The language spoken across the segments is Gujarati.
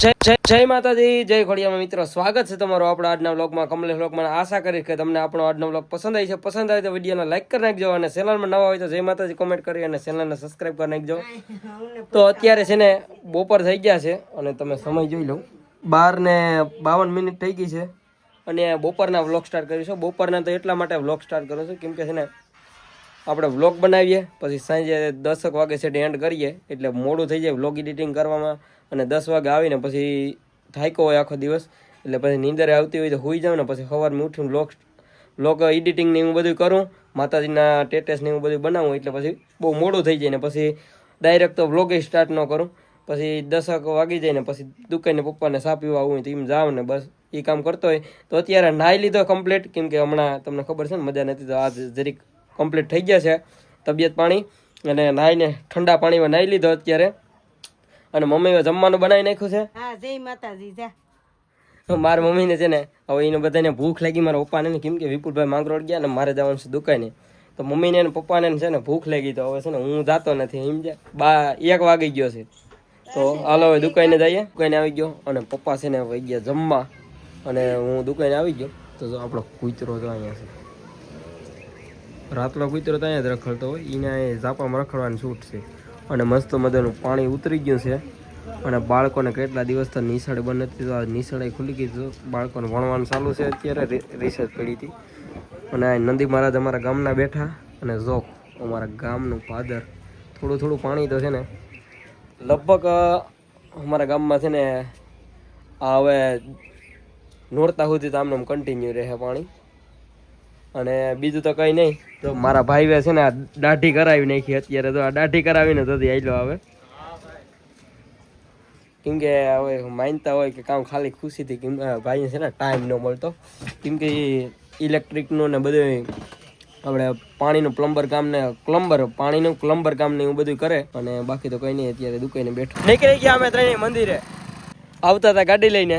જય જય માતાજી, જય ખોડિયામાં મિત્રો. સ્વાગત છે તમારું આપણા આજના વ્લોગમાં. કમલેશ વ્લોગમાં આશા કરીશ કે તમને આપણો આજનો વ્લોગ પસંદ આવી છે. પસંદ આવે તો વિડીયોને લાઈક કરી નાખજો અને ચેનલમાં નવા હોય તો જય માતાજી કોમેન્ટ કરી અને ચેનલને સબસ્ક્રાઈબ કરી નાખજો. તો અત્યારે છે ને બપોર થઈ ગયા છે અને તમે સમય જોઈ લો. બાર ને બાવન મિનિટ થઈ ગઈ છે અને બપોરના વ્લોગ સ્ટાર્ટ કરીશું. બપોરના તો એટલા માટે વ્લોગ સ્ટાર્ટ કરું છું. કેમ કે છે ને આપણે વ્લોગ બનાવીએ, પછી સાંજે દસક વાગે છે એન્ડ કરીએ. એટલે મોડું થઈ જાય વ્લોગ એડિટિંગ કરવામાં. અને દસ વાગે આવીને પછી થાક્યો હોય આખો દિવસ, એટલે પછી નીંદરે આવતી હોય તો હોઈ જાઉં ને પછી સવારમાં ઉઠીને લોક વ્લોગ એડિટિંગ ને એવું બધું કરું, માતાજીના ટેટેસ ને એવું બધું બનાવું, એટલે પછી બહુ મોડું થઈ જાય ને પછી ડાયરેક્ટ તો વ્લોગ સ્ટાર્ટ ન કરું, પછી દસક વાગી જાય ને પછી દુકાને પપ્પાને સા પીવા આવું હોય તો એમ જાઉં ને બસ એ કામ કરતો હોય. તો અત્યારે નાહી લીધો કમ્પ્લીટ કેમ કે હમણાં તમને ખબર છે ને, મજા નથી તો આજ જરીક કમ્પ્લીટ થઈ ગયા છે તબિયત પાણી, અને નાહીને ઠંડા પાણીમાં નાહી લીધો અત્યારે. અને મમ્મીએ જમવાનું બનાવી નાખ્યું છે. હા જય માતાજી જા. મારા મમ્મીને છે ને હવે એને બધાને ભૂખ લાગી મારા પપ્પાને ને કેમ કે વિપુલભાઈ માંગરોળ ગયા ને મારે જવાનું છે દુકાને. તો મમ્મીને ને પપ્પાને છે ને ભૂખ લાગી તો હવે છે ને હું જાતો નથી એમ છે બા એક વાગી ગયો છે. તો હાલો હવે દુકાને જઈએ. દુકાને આવી ગયો અને પપ્પા છે ને વહી ગયા જમવા. અને હું દુકાને આવી ગયો. તો જો આપણો કૂતરો તો અહીંયા છે. રાતનો કૂતરો તો અહીંયા જ રખડતો હોય એને અહીંયા ઝાપામાં રખડવાની છૂટ છે. અને મસ્ત મજાનું પાણી ઉતરી ગયું છે. અને બાળકોને કેટલા દિવસથી નિશાળે બંધ હતી તો આ નિશાળે ખુલી ગઈ તો બાળકોને ભણવાનું ચાલુ છે અત્યારે. રિસર્ચ પડી હતી. અને આ નંદી મહારાજ અમારા ગામના બેઠા. અને ઝોક અમારા ગામનું પાદર. થોડું થોડું પાણી તો છે ને, લગભગ અમારા ગામમાં છે ને, આ હવે, નોરતા સુધી તો આમને કન્ટિન્યુ રહે પાણી. અને બીજું તો કંઈ નહીં. તો મારા ભાઈએ છે ને આ દાઢી કરાવી નાખી અત્યારે તો આ દાઢી કરાવીને તો આયલો આવે કેમ કે હવે માનતા હોય કે કામ ખાલી ખુશીથી કેમ ભાઈ છે ને ટાઈમ ન મળતો. કેમ કે ઇલેક્ટ્રિકનું ને બધું આપણે પાણીનું પ્લમ્બર કામ ને પ્લમ્બર પાણીનું પ્લમ્બર કામ ને એવું બધું કરે અને બાકી તો કંઈ નહીં અત્યારે દુકાઈને બેઠો. નીકળી ગયા અમે ત્રણેય મંદિરે. આવતા હતા ગાડી લઈને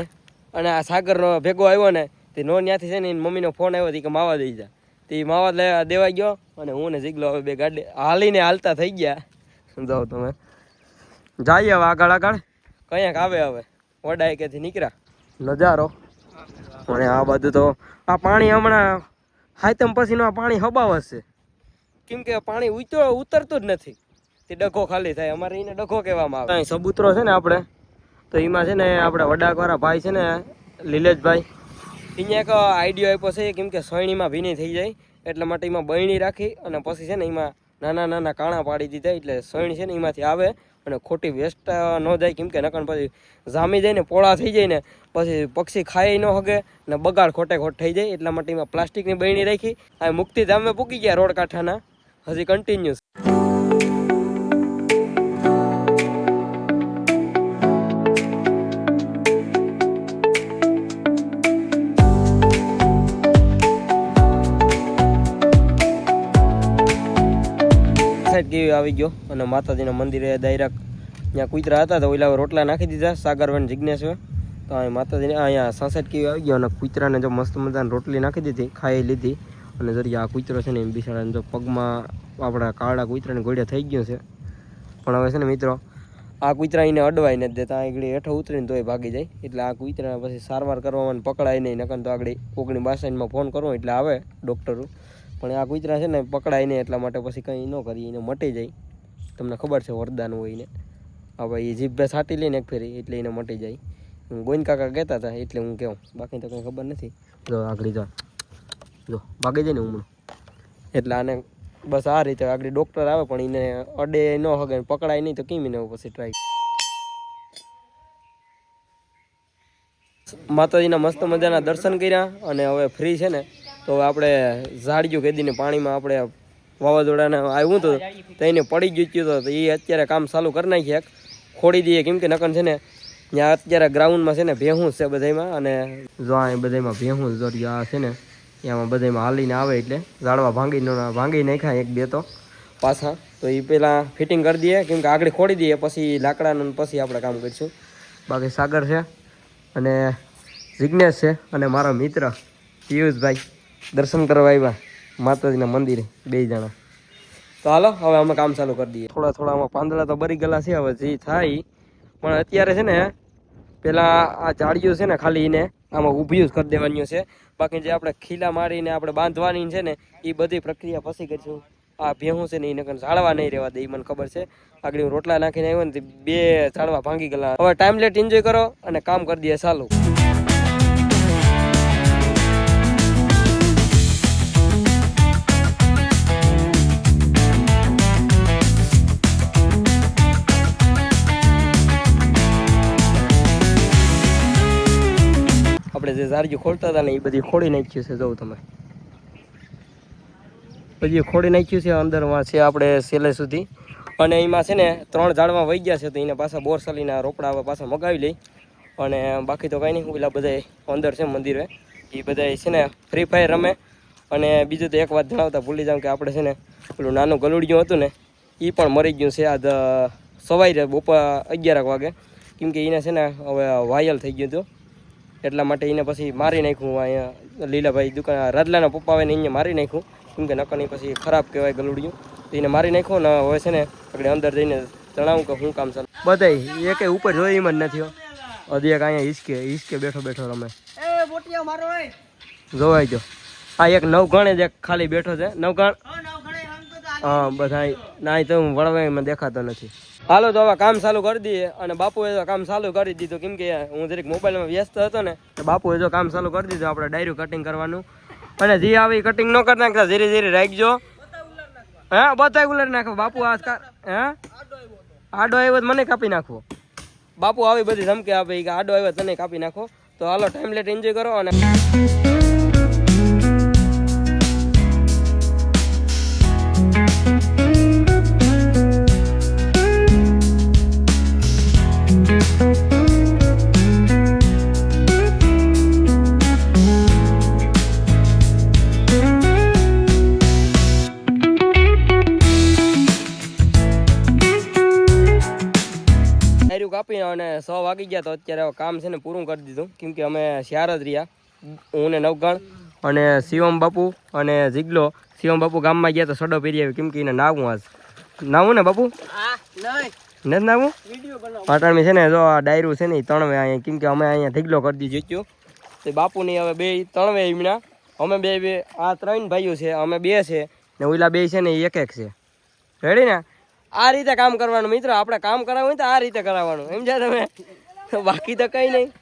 અને આ સાગરનો ભેગો આવ્યો ને તે નો ત્યાંથી છે ને એની મમ્મીનો ફોન આવ્યો હતી કે માવા દઈ જા. તે માવા દેવા ગયો અને હું ને જીગલો હવે બે ગાડી હાલીને હાલતા થઈ ગયા. સમજાવો તમે? જઈએ હવે આગળ આગળ. કયાંક આવે હવે? વડાય કેથી નીકળ્યા? નજારો. અને આ બધું તો આ પાણી હમણાં હાયતમ પછીનું આ પાણી હબાવ હશે. કેમ કે પાણી ઉતર ઉતરતું જ નથી. તે ડખો ખાલી થાય. અમારે એને ડખો કહેવામાં આવે. સબૂતરો છે ને આપણે, તો એમાં છે ને આપણે વડાકવાળા ભાઈ છે ને, લીલેશભાઈ અહીંયા એક આઈડિયો આપ્યો છે, કેમ કે સયણીમાં ભીની થઈ જાય, એટલા માટે એમાં બયણી રાખી અને પછી છે ને એમાં નાના નાના કાણા પાડી દીધા, એટલે સયણી છે ને એમાંથી આવે અને ખોટી વેસ્ટ ન જાય, કેમ કે નકણ પછી જામી જાય ને પોળા થઈ જાય ને, પછી પક્ષી ખાઈ ન હગે ને બગાડ ખોટે ખોટ થઈ જાય, એટલા માટે એમાં પ્લાસ્ટિકની બહેણી રાખી, આ મુક્તિ ધામે પૂકી ગયા રોડ કાંઠાના હજી કન્ટિન્યુ આવી ગયો અને માતાજીના મંદિરે ડાયરેક્ટ ત્યાં કૂતરા હતા તો ઓલા રોટલા નાખી દીધા, સાગરવન જિજ્ઞેશ તો અહીં માતાજીને અહીંયા સાસઠ કેવી આવી ગયો અને કૂતરાને જો મસ્ત મજાની રોટલી નાખી દીધી, ખાઈ લીધી અને જરી આ કૂતરો છે ને એમ બિચારાને જો પગમાં આપણા કાળા કૂતરાને ગોળ્યા થઈ ગયો છે. પણ હવે છે ને મિત્રો, આ કૂતરા એને અડવાય નથી દેતા આગળ હેઠો ઉતરીને તોય ભાગી જાય. એટલે આ કૂતરા પછી સારવાર કરવામાં પકડાય નહીં, નકર તો આગળ ઓગણી બાસાઈનમાં ફોન કરવો એટલે આવે ડૉક્ટરો પણ આ કૂતરા છે ને પકડાય ને એટલા માટે પછી કંઈ ન કરીએ, એને મટી જાય. તમને ખબર છે વરદાન હોય ને હવે એ જીભે છાંટી લઈને એક ફેરી, એટલે એને મટી જાય. હું ગોઈન કાકા કહેતા હતા, એટલે હું કહું બાકી તો કંઈ ખબર નથી. જો આગળ જો જો, ભાગી જાય ને હમણાં એટલે આને બસ આ રીતે આગળ ડૉક્ટર આવે, પણ એને અડે ન હગે પકડાય નહીં તો કેમ એને પછી ટ્રાય માતાજીના મસ્ત મજાના દર્શન કર્યા, અને હવે ફ્રી છે ને તો આપણે ઝાડિયું કેદીને પાણીમાં આપણે વાવાઝોડાને આવ્યું હતું તો એને પડી ગયું હતું તો એ અત્યારે કામ ચાલુ કરી નાખીએ ખોડી દઈએ કેમ કે નકન છે ને ત્યાં અત્યારે ગ્રાઉન્ડમાં છે ને ભેહું છે બધામાં અને જો આ બધામાં ભેહું જો આ છે ને એમાં બધામાં હાલીને આવે એટલે ઝાડવા ભાંગી ભાંગી નાખ્યા એક બે તો પાછા. તો એ પહેલાં ફિટિંગ કરી દઈએ કેમ કે આગળ ખોડી દઈએ પછી લાકડાનું પછી આપણે કામ કરીશું. બાકી સાગર છે અને જિજ્ઞેશ છે અને મારો મિત્ર પિયુષભાઈ. દર્શન કરવા આવ્યા. માતાજીના મંદિરે બે જણા. તો હાલો, હવે અમે કામ ચાલુ કરી દઈએ. થોડા થોડા આમાં પાંદડા તો બરી ગયેલા છે, હવે જે થાય. પણ અત્યારે છે ને, પેલા આ જાળીઓ છે ને ખાલી એને આમાં ઊભી જ કરી દેવાની છે. બાકી જે આપણે ખીલા મારીને આપણે બાંધવાની છે ને, એ બધી પ્રક્રિયા પછી કરીશું. આ ભેહું છે ને એને કણ ઝાડવા નહીં રહેવા દે એ મને ખબર છે. આગળ રોટલા નાખીને આવ્યો ને, બે ઝાડવા ભાંગી ગયેલા. હવે ટાઈમ લેટ એન્જોય કરો અને કામ કરી દઈએ ચાલુ. આપણે જે ઝાડીઓ ખોલતા હતા ને એ બધી ખોડી નાખ્યું છે જોઉં તમે. બધી ખોડી નાખ્યું છે અંદરમાં છે આપણે સેલે સુધી. અને એમાં છે ને ત્રણ ઝાડમાં વહી ગયા છે, તો એને પાછા બોરસલીના રોપડા પાછા મગાવી લઈ. અને બાકી તો કાંઈ નહીં પેલા બધા અંદર છે મંદિરે. એ બધા છે ને ફ્રી ફાયર રમે. અને બીજું તો એક વાત જણાવતા ભૂલી જાઉં કે આપણે છે ને પેલું નાનું ગલુડિયું હતું ને એ પણ મરી ગયું છે આજ સવારે બપોર અગિયારક વાગે. કેમ કે એને છે ને હવે વાયલ થઈ ગયું હતું. એટલા માટે એને પછી મારી નાખ્યું. અહીંયા લીલાભાઈ દુકાન રાજલાના પપ્પા આવે ને એને મારી નાખ્યું. કેમ કે નકરની પછી ખરાબ કહેવાય ગલુડિયું. તો એને મારી નાખ્યો ને હવે છે ને આપણે અંદર જઈને જણાવું કે શું કામ ચાલે. બધાય કંઈ ઉપર જોઈ એમ જ નથી. હજી એક અહીંયા હિસકે હિસકે બેઠો બેઠો રમે. એ જોવાઈ જો આ એક નવગણ જ એક ખાલી બેઠો છે. નવગણ હા તો બધા ના તો હું વળવાઈમાં દેખાતો નથી. હાલો તો હવે કામ ચાલુ કરી દઈએ. અને બાપુએ તો કામ ચાલુ કરી દીધું. કેમ કે હું જરીક મોબાઈલમાં વ્યસ્ત હતો ને, તો બાપુએ જો કામ ચાલુ કરી દીધું આપણે ડાયરું કટિંગ કરવાનું. અને જે આવી કટિંગ ન કરી નાખતા, ધીરે ધીરે રાખજો. હા બધા ઉલર નાખો. બાપુ આ હે? આડો આવ્યો તો મને કાપી નાખવો. બાપુ આવી બધી ધમકી આપે. કે આડો આવ્યો તને કાપી નાખો. તો હાલો ટાઈમ લેટ એન્જોય કરો અને ડાયરું કાપી અને સો વાગી ગયા તો અત્યારે કામ છે ને પૂરું કરી દીધું. કેમ કે અમે શિયાર જ રહ્યા. હું ને નવગણ અને શિવમ બાપુ અને જીગલો. શિવમ બાપુ ગામમાં ગયા તો સડો પહેરી આવ્યો. કેમ કે એને નાવું આજ. નાવું ને બાપુ? નથી નાવું પાટણમાં છે ને જો આ ડાયરું છે ને એ ત્રણવે અહીંયા. કેમ કે અમે અહીંયા ઢીગલો કરી દીધું જીત્યું તે બાપુની હવે બે ત્રણવે એમના અમે બે બે આ ત્રણ ભાઈઓ છે અમે બે છે. ને ઓલા બે છે ને એ એક એક છે. રેડી ને? આ રીતે કામ કરવાનું મિત્રો, આપણે કામ કરાવવું હોય તો આ રીતે કરાવવાનું, સમજ્યા તમે? બાકી તો કંઈ નહીં.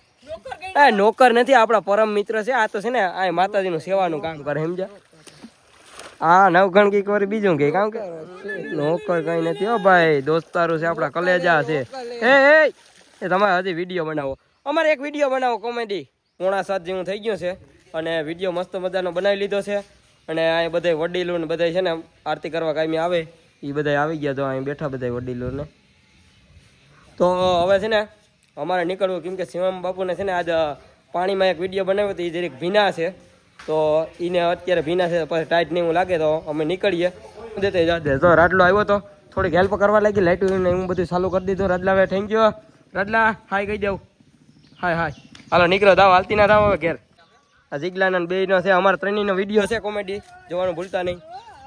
એ નોકર નથી, આપણા પરમ મિત્ર છે, આ તો છે ને, આ માતાજીનું સેવાનું કામ કરે, સમજ્યા? હા નવગણ કંઈક વાર બીજું કે, કામ કે? નોકર કઈ નથી. હો ભાઈ, દોસ્તારો છે, આપણા કલેજા છે. એ એ તમારે હજી વીડિયો બનાવો. અમારે એક વીડિયો બનાવો, કોમેડી. પોણા સાત જેવું થઈ ગયું છે અને વીડિયો મસ્ત મજાનો બનાવી લીધો છે. અને આ બધા વડીલો ને બધા છે ને આરતી કરવા કાયમી આવે. એ બધા આવી ગયા તો અહીં બેઠા બધા વડીલોને. તો હવે છે ને અમારે નીકળવું, કેમ કે શિવમ બાપુને છે ને આજ પાણીમાં એક વીડિયો બનાવ્યો તો એ જરીક ભીના છે. તો એને અત્યારે ભીના છે, પછી ટાઈટ નહીં એવું લાગે તો અમે નીકળીએ. દેતે જાતે તો રાટલો આવ્યો તો થોડીક હેલ્પ કરવા લાગી લાઈટ ને હું બધું ચાલુ કરી દીધું. હવે થેન્ક યુ. રાડલા, હાય કહી દઉં. હાય હાય. હાલો, નીકળો દાવ હાલતી ના દાવ હવે ઘેર. આ જીગલાના બે નો છે, અમારા ત્રણેયનો વીડિયો છે, કોમેડી. જોવાનું ભૂલતા નહીં.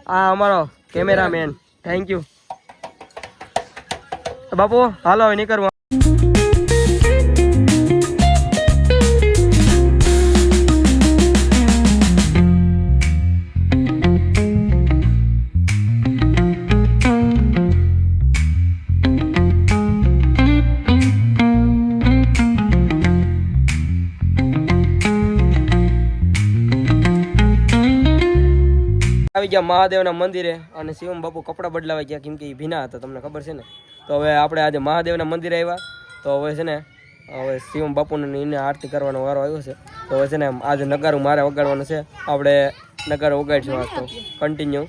આ અમારો કેમેરામેન થેન્ક યુ બાપુ હાલો હવે નીકળવું. ગયા મહાદેવના મંદિરે અને શિવમ બાપુ કપડાં બદલાવા ગયા, કેમ કે એ ભીના હતા, તમને ખબર છે ને? તો હવે આપણે આજે મહાદેવના મંદિરે આવ્યા. તો હવે છે ને, હવે શિવમ બાપુને એને આરતી કરવાનો વારો આવ્યો છે. તો હવે છે ને, આજે નગારું મારે વગાડવાનું છે. આપણે નગારું વગાડીશું તો. કન્ટિન્યુ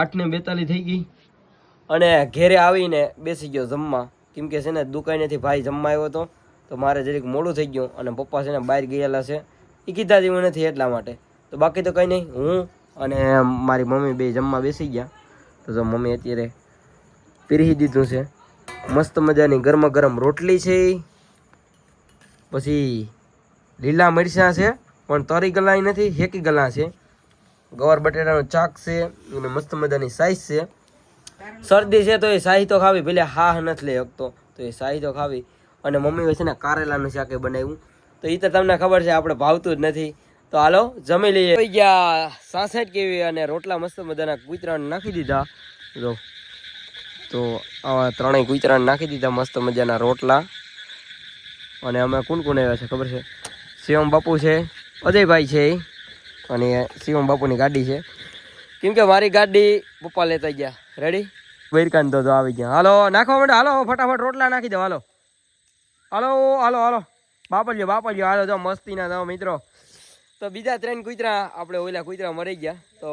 આઠ ને બેતાલીસ થઈ ગઈ. અને ઘેરે આવીને બેસી ગયો જમવા. કેમ કે છે ને, દુકાનેથી ભાઈ જમવા આવ્યો હતો, તો મારે જરીક મોડું થઈ ગયું અને પપ્પા છે ને બહાર ગયેલા છે. એ કીધા જેવું નથી એટલા માટે. તો બાકી તો કંઈ નહીં, હું અને મારી મમ્મી બે જમવા બેસી ગયા. તો જો મમ્મી અત્યારે પીરહી દીધું છે. મસ્ત મજાની ગરમા ગરમ રોટલી છે પછી લીલા મરચાં છે, પણ તરી ગલાય નથી હેકી ગલા છે. ગવાર બટેટાનું ચાક છે અને મસ્ત મજાની સાઈઝ છે. શરદી છે તો એ શાહી તો ખાવી, ભલે હા નથી લઈ શકતો તો એ શાહી તો ખાવી. અને મમ્મી હોય છે ને કારેલાનું શાકે બનાવ્યું. તો એ તો તમને ખબર છે, આપણે ભાવતું જ નથી. તો હાલો, જમી લઈએ. ગયા સાસઠ કેવી અને રોટલા મસ્ત મજાના કૂતરાને નાખી દીધા. જો, તો આવા ત્રણેય કૂતરાને નાખી દીધા મસ્ત મજાના રોટલા. અને અમે કોણ કોણ આવ્યા છે, ખબર છે? શિવમ બાપુ છે, અજયભાઈ છે. અને શિવમ બાપુની ગાડી છે. કેમ કે મારી ગાડી પપ્પા લેતા ગયા. રેડી વેરકાન તો આવી ગયા. હાલો નાખવા માંડો. હાલો ફટાફટ રોટલા નાખી દો. હાલો. હાલો હાલો હાલો. બાપલ્યો બાપલ્યો. હાલો જો મસ્તીના જો મિત્રો. તો બીજા ત્રણ કૂતરા આપણે ઓલા કૂતરા મરી ગયા. તો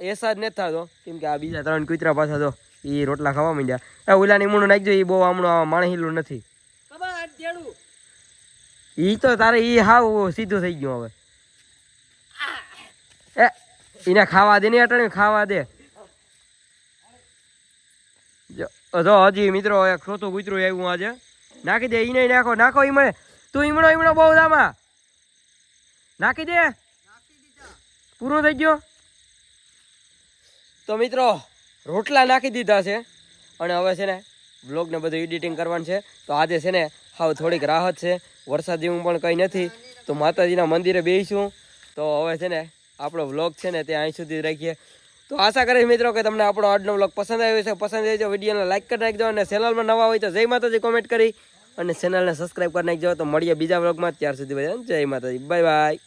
એસા જ નથી થતો. કેમ કે આ બીજા ત્રણ કૂતરા પાછા તો એ રોટલા ખાવા માંડ્યા. એ ઓલા નીમણું નાખજો એ બહુ હમણાં માણહીલું નથી. એ તો તારે એ હાવ સીધું થઈ ગયું હવે. એને ખાવા દે ને અટાણે ખાવા દે. જો હજી મિત્રો છોતું કૂતરું આવ્યું આજે. નાખી દે એને નાખો નાખો ઈમણે તું ઈમણો ઈમણો બહુ દામાં નાખી દે. પૂરો થઈ ગયો. તો મિત્રો, રોટલા નાખી દીધા છે. અને હવે છે ને બ્લોગને બધું એડિટિંગ કરવાનું છે. તો આજે છે ને, હાવ થોડીક રાહત છે. વરસાદ જેવું પણ કંઈ નથી. તો માતાજીના મંદિરે બેસીશું તો હવે છે ને આપણો વ્લોગ છે ને તે અહીં સુધી રાખીએ. તો આશા કરીશ મિત્રો કે તમને આપણો આજનો વ્લોગ પસંદ આવ્યો છે પસંદ આવ્યો વિડીયોને લાઇક કરી નાખજો અને ચેનલમાં નવા હોય તો જય માતાજી કોમેન્ટ કરી અને ચેનલને સબસ્ક્રાઈબ કરી નાખજો. તો મળીએ બીજા વ્લોગમાં ત્યાર સુધી બધા જય માતાજી. Bye bye